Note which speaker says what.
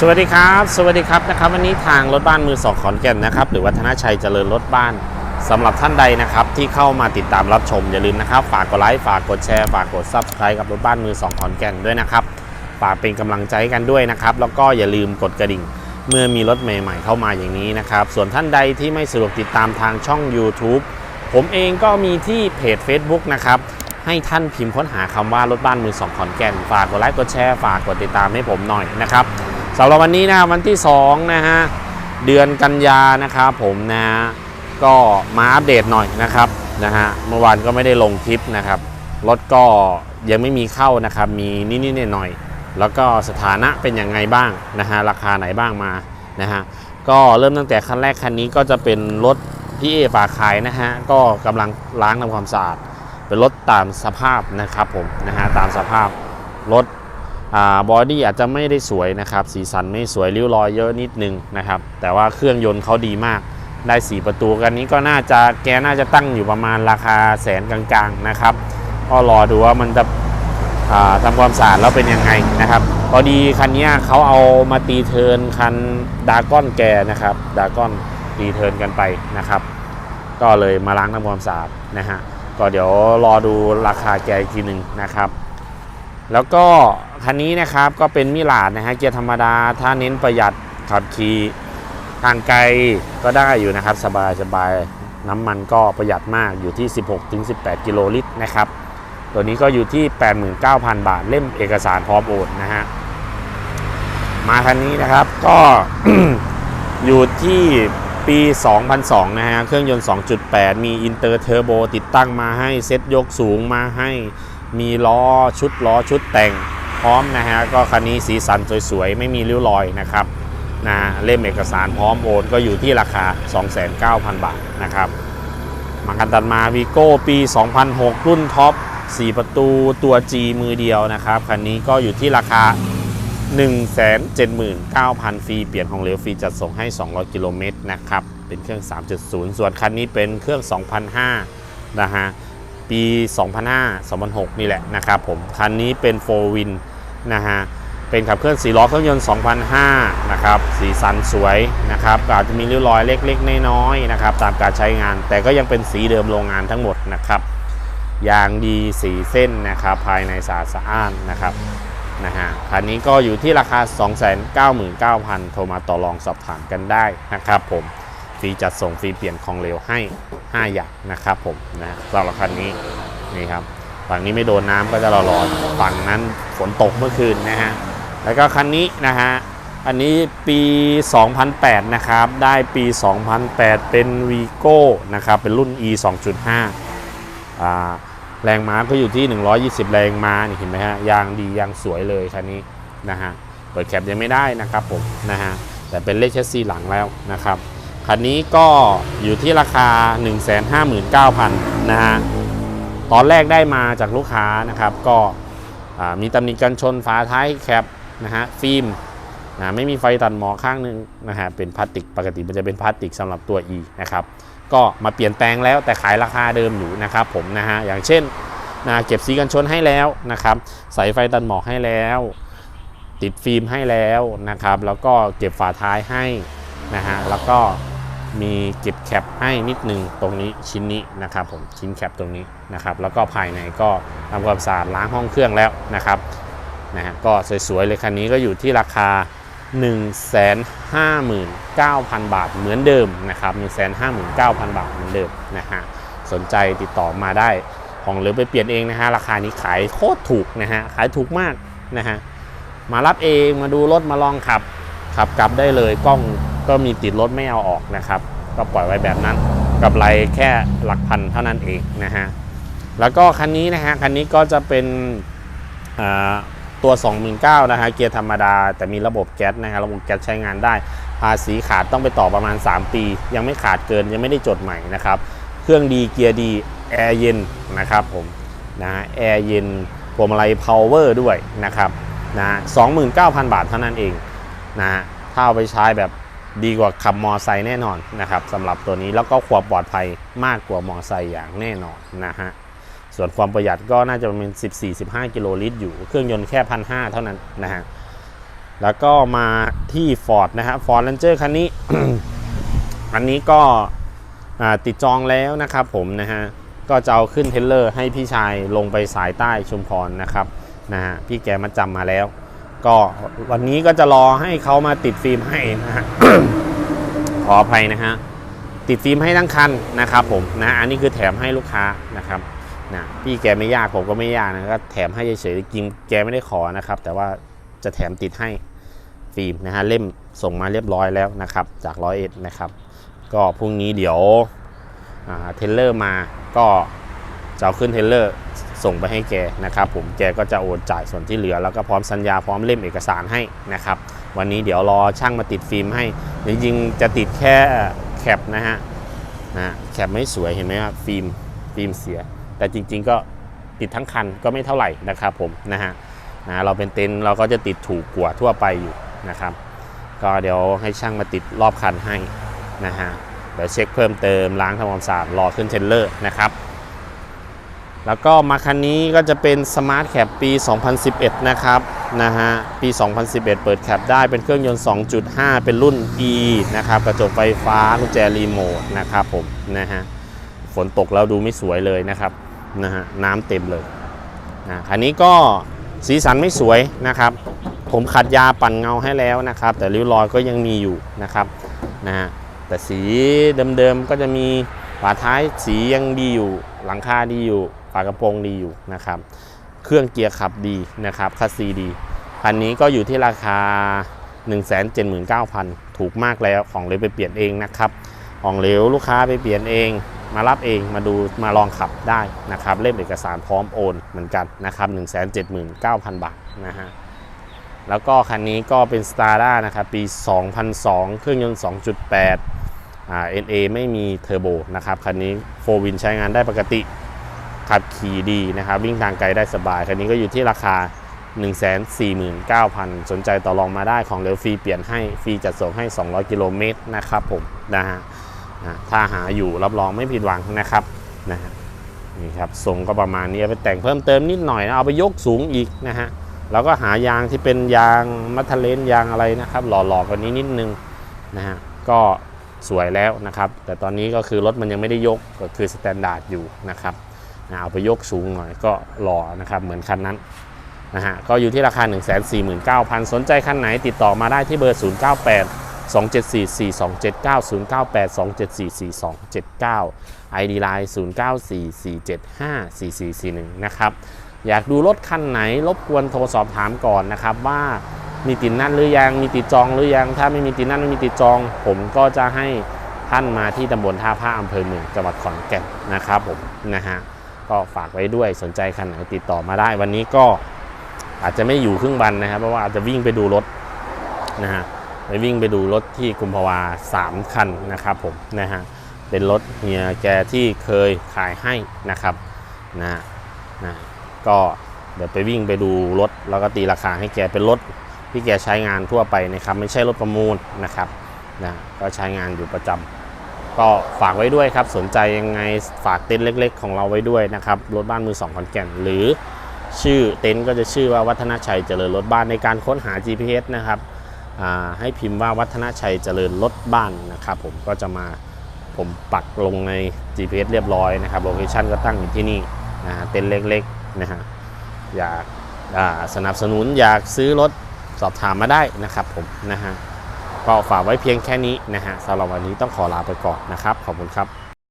Speaker 1: สวัสดีครับ สวัสดีครับนะครับ วันนี้ทางรถบ้านมือสองขอนแก่นนะครับ หรือวัฒนชัยเจริญรถบ้านสำหรับท่านใดนะครับ ที่เข้ามาติดตามรับชมอย่าลืมนะครับ ฝากกดไลค์ฝากกดแชร์ฝากกด Subscribe กับรถบ้านมือสองขอนแก่นด้วยนะครับฝากเป็นกำลังใจกันด้วยนะครับ แล้วก็อย่าลืมกดกระดิ่ง เมื่อมีรถใหม่ๆเข้ามาอย่างนี้นะครับ ส่วนท่านใดที่ไม่สะดวกติดตามทางช่อง YouTube ผมเองก็มีที่เพจ Facebook นะครับให้ท่านพิมพ์ค้นหาคำว่ารถบ้านมือสองขอนแก่นฝากกดไลค์กดแชร์ฝากกดติดตามให้ผมหน่อยนะครับ สำหรับวันนี้นะครับวันที่2นะฮะเดือนกันยานะครับผมนะก็มาอัปเดตหน่อยนะครับนะฮะเมื่อวานก็ไม่ได้ลงคลิปนะครับรถก็ยังไม่มีเข้านะครับมีนิดๆหน่อยๆแล้วก็สถานะเป็นยังไงบ้างนะฮะราคาไหนบ้างมานะฮะก็เริ่มตั้งแต่คันแรกคันนี้ก็จะเป็นรถพี่เอฝากขายนะฮะก็กำลังล้างทำความสะอาดเป็นรถตามสภาพนะครับผมนะฮะตามสภาพรถ บอดี้อาจจะไม่ได้สวยนะครับ สีสันไม่สวยริ้วรอยเยอะนิดนึงนะครับ แต่ว่าเครื่องยนต์เขาดีมาก ได้ 4 ประตูกันนี้ก็น่าจะแกน่าจะตั้งอยู่ประมาณราคาแสนกลางๆนะครับ ก็รอดูว่ามันจะอ่าทำความสะอาดแล้วเป็นยังไงนะครับ พอดีคันนี้เขาเอามาตีเทินคันดาก้อนแกนะครับดาก้อนตีเทินกันไปนะครับ ก็เลยมาล้างทำความสะอาดนะฮะก็เดี๋ยวรอดูราคาแกอีกทีหนึ่งนะครับ แล้วก็คันนี้นะครับก็เป็นมิลาดนะฮะเกียร์ธรรมดา ถ้าเน้นประหยัดขับขี่ทางไกลก็ได้อยู่นะครับ สบายสบายน้ำมันก็ประหยัดมากอยู่ที่ 16-18 กิโลลิตรนะครับ ตัวนี้ก็อยู่ที่ 89,000 บาทเล่มเอกสารพร้อมโอนนะฮะมาคันนี้นะครับก็อยู่ที่ปี 2002 นะฮะ เครื่องยนต์ 2.8 มีอินเตอร์เทอร์โบติดตั้งมาให้ เซ็ตยกสูงมาให้ มีล้อชุดล้อชุดแต่งพร้อมนะฮะก็คันนี้สีสันสวยๆ ไม่มีริ้วรอยนะครับนะเล่มเอกสารพร้อมโอนก็อยู่ที่ราคา 2,900 บาทนะครับมากันตัดมาวีโก้ปี 2006 รุ่นท็อป 4 ประตูตัว G มือเดียวนะครับคันนี้ก็อยู่ที่ราคา 179,000 ฟรีเปลี่ยนของเหลวฟรีจัดส่งให้ 200 กิโลเมตรนะครับเป็นเครื่อง 3.0 ส่วนคันนี้เป็นเครื่อง2005นะฮะ ปี 2005 2006 นี่แหละนะครับผม คันนี้เป็น 4 win นะฮะ เป็นขับเคลื่อน4ล้อเครื่องยนต์ 2005 นะครับ สีสันสวยนะครับอาจจะมีริ้วรอยเล็กๆ น้อยๆ นะครับ ตามการใช้งาน แต่ก็ยังเป็นสีเดิมโรงงานทั้งหมดนะครับ ยางดีสีเส้นนะครับ ภายในสะอาดสะอ้านนะครับ นะฮะ คันนี้ก็อยู่ที่ราคา 299,000 โทรมาต่อรองสอบถามกันได้นะครับผม ฟรีจัดส่งฟรีเปลี่ยนของเหลวให้ 5 อย่างนะครับผมนะสำหรับคันนี้นี่ครับฝั่งนี้ไม่โดนน้ำก็จะร้อนๆฝั่งนั้นฝนตกเมื่อคืนนะฮะแล้วก็คันนี้นะฮะอันนี้ปี 2008 นะครับ ได้ปี 2008 เป็น Vigo นะครับ เป็นรุ่น E 2.5อ่าแรงม้าก็อยู่ที่ 120 แรงม้านี่เห็นไหมฮะ ยางดียางสวยเลยคันนี้นะฮะ เปิดแคปยังไม่ได้นะครับผมนะฮะ แต่เป็นเลขแชสซีหลังแล้วนะครับ คันนี้ก็อยู่ที่ราคา 159,000นะฮะตอนแรกได้มาจากลูกค้านะครับ ก็มีตำหนิกันชนฝาท้ายแคปนะฮะฟิล์มนะไม่มีไฟตัดหมอข้างหนึงนะฮะเป็นพลาสติกปกติมันจะเป็นพลาสติกสำหรับตัว E นะครับก็มาเปลี่ยนแปลงแล้วแต่ขายราคาเดิมอยู่นะครับผมนะฮะอย่างเช่นนะเก็บสีกันชนให้แล้วนะครับใส่ไฟตัดหมอกให้แล้ว ติดฟิล์มให้แล้วนะครับ แล้วก็เก็บฝาท้ายให้นะฮะแล้วก็ มีเก็บแคปให้นิดนึงตรงนี้ชิ้นนี้นะครับผมชิ้นแคปตรงนี้นะครับแล้วก็ภายในก็ทำความสะอาดล้างห้องเครื่องแล้วนะครับนะฮะก็สวยๆเลยคันนี้ก็อยู่ที่ราคา 159,000 บาทเหมือนเดิมนะครับ159,000 บาทเหมือนเดิมนะฮะสนใจติดต่อมาได้ของเหลือไปเปลี่ยนเองนะฮะราคานี้ขายโคตรถูกนะฮะขายถูกมากนะฮะมารับเองมาดูรถมาลองขับขับกลับได้เลยกล้อง ก็มีติดรถไม่เอาออกนะครับ ก็ปล่อยไว้แบบนั้นกับไรแค่หลักพันเท่านั้นเองนะฮะแล้วก็คันนี้นะฮะคันนี้ก็จะเป็นอ่าตัว 29,000นะฮะเกียร์ธรรมดา แต่มีระบบแก๊สนะฮะระบบแก๊สใช้งานได้ ภาษีขาดต้องไปต่อประมาณ 3 ปี ยังไม่ขาดเกินยังไม่ได้จดใหม่นะครับ เครื่องดีเกียร์ดีแอร์เย็นนะครับผมนะฮะแอร์เย็นพวงมาลัยพาวเวอร์ด้วยนะครับนะ29,000 บาทเท่านั้นเองนะถ้าเอาไปใช้แบบ ดีกว่าขับมอไซค์แน่นอนนะครับสำหรับตัวนี้แล้วก็ความปลอดภัยมากกว่ามอไซค์อย่างแน่นอนนะฮะส่วนความประหยัดก็น่าจะเป็น 14-15 กิโลลิตรอยู่เครื่องยนต์แค่พันหเท่านั้นนะฮะแล้วก็มาที่ Ford นะฮะ Ford Ranger คันนี้ อันนี้ก็ติดจองแล้วนะครับผมนะฮะก็จะเอาขึ้นเทเลอร์ให้พี่ชายลงไปสายใต้ชุมพรนะครับนะฮะพี่แกมาจำมาแล้ว ก็วันนี้ก็จะรอให้เขามาติดฟิล์มให้นะฮะขออภัยนะฮะติดฟิล์มให้ทั้งคันนะครับผมนะอันนี้คือแถมให้ลูกค้านะครับนะพี่แกไม่ยากผมก็ไม่ยากนะก็แถมให้เฉยๆจริงแกไม่ได้ขอนะครับ แต่ว่าจะแถมติดให้ฟิล์มนะฮะเล่มส่งมาเรียบร้อยแล้วนะครับ จากร้อยเอ็ดนะครับ ก็พรุ่งนี้เดี๋ยวเทรลเลอร์มาก็จะเอาขึ้นเทรลเลอร์ ส่งไปให้แกนะครับผมแกก็จะโอนจ่ายส่วนที่เหลือ แล้วก็พร้อมสัญญาพร้อมเล่มเอกสารให้นะครับวันนี้เดี๋ยวรอช่างมาติดฟิล์มให้ จริงๆ จะติดแค่แคปนะฮะนะแคปไม่สวยเห็นไหมครับฟิล์มฟิล์มเสีย แต่จริง ๆ ก็ติดทั้งคันก็ไม่เท่าไหร่นะครับผมนะฮะนะเราเป็นเต็นท์เราก็จะติดถูกกว่าทั่วไปอยู่นะครับ ก็เดี๋ยวให้ช่างมาติดรอบคันให้นะฮะเดี๋ยวเช็คเพิ่มเติมล้างทำความสะอาดรอขึ้นเทรลเลอร์นะครับ แล้วก็มาคันนี้ก็จะเป็น Smart Cap ปี 2011 นะครับนะฮะปี 2011 เปิดแคปได้เป็นเครื่องยนต์ 2.5 เป็นรุ่น E นะครับกระจกไฟฟ้ากุญแจรีโมทนะครับผมนะฮะฝนตกแล้วดูไม่สวยเลยนะครับนะฮะน้ำเต็มเลยนะคันนี้ก็สีสันไม่สวยนะครับ ผมขัดยาปั่นเงาให้แล้วนะครับ แต่ริ้วรอยก็ยังมีอยู่นะครับนะฮะแต่สีเดิมๆก็จะมีฝาท้ายสียังดีอยู่หลังคาดีอยู่ ฝากระโปรงดีอยู่นะครับ เครื่องเกียร์ขับดีนะครับคัสซีดีคันนี้ก็อยู่ที่ราคา 179,000 ถูกมากแล้วของเลวไปเปลี่ยนเองนะครับ ของเหลวลูกค้าไปเปลี่ยนเอง มารับเองมาดูมาลองขับได้นะครับเล่มเอกสารพร้อมโอนเหมือนกันนะครับ179,000 บาทนะฮะแล้วก็คันนี้ก็เป็น s t a r d a นะครับปี 2002 เครื่องยนต์ 2.8อ่า NA ไม่มีเทอร์โบนะครับ คันนี้โฟวินใช้งานได้ปกติ ขับขี่ดีนะครับ วิ่งทางไกลได้สบาย คันนี้ก็อยู่ที่ราคา 149,000 สนใจต่อรองมาได้ของเร็วฟรีเปลี่ยนให้ฟรีจัดส่งให้ 200 กิโลเมตรนะครับผมนะฮะถ้าหาอยู่รับรองไม่ผิดหวังนะครับนะฮะนี่ครับทรงก็ประมาณนี้ไปแต่งเพิ่มเติมนิดหน่อยนะเอาไปยกสูงอีกนะฮะแล้วก็หายางที่เป็นยางมัทเลนยางอะไรนะครับ หล่อๆกว่านี้นิดนึงนะฮะก็สวยแล้วนะครับ แต่ตอนนี้ก็คือรถมันยังไม่ได้ยกก็คือสแตนดาร์ดอยู่นะครับ เอาไปยกสูงหน่อยก็หล่อนะครับเหมือนคันนั้นนะฮะก็อยู่ที่ราคา 1 4 9 0 0 0 สนใจคันไหนติดต่อมาได้ที่เบอร์ 098 274 4279 098 274 4279 ID Line 094475 4441 นะครับอยากดูรถคันไหนรบกวนโทรสอบถามก่อนนะครับว่ามีติดนั่นหรือยังมีติดจองหรือยัง ถ้าไม่มีติดนั่นไม่มีติดจอง ผมก็จะให้ท่านมาที่ตำบลท่าผ้าอำเภอเมืองจังหวัดขอนแก่นนะครับผมนะฮะ ก็ฝากไว้ด้วยสนใจคันไหนติดต่อมาได้ วันนี้ก็อาจจะไม่อยู่ครึ่งวันนะครับ เพราะว่าอาจจะวิ่งไปดูรถนะฮะไปวิ่งไปดูรถที่กุมภาวาสามคันนะครับผมนะฮะเป็นรถเฮียแกที่เคยขายให้นะครับนะฮะนะก็เดี๋ยวไปวิ่งไปดูรถแล้วก็ตีราคาให้แกเป็นรถที่แกใช้งานทั่วไปนะครับ ไม่ใช่รถประมูลนะครับนะก็ใช้งานอยู่ประจำ ก็ฝากไว้ด้วยครับ สนใจยังไงฝากเต็นท์เล็ก ๆ ของเราไว้ด้วยนะครับรถบ้านมือสองขอนแก่น หรือชื่อเต็นท์ก็จะชื่อว่าวัฒนชัยเจริญรถบ้านในการค้นหา GPS นะครับให้พิมพ์ว่าวัฒนชัยเจริญรถบ้านนะครับผมก็จะมาผมปักลงใน GPS เรียบร้อยนะครับโลเคชันก็ตั้งอยู่ที่นี่นะเต็นท์เล็กๆนะฮะอยากสนับสนุนอยากซื้อรถสอบถามมาได้นะครับผมนะฮะ ก็ฝากไว้เพียงแค่นี้นะฮะสำหรับวันนี้ต้องขอลาไปก่อนนะครับ ขอบคุณครับ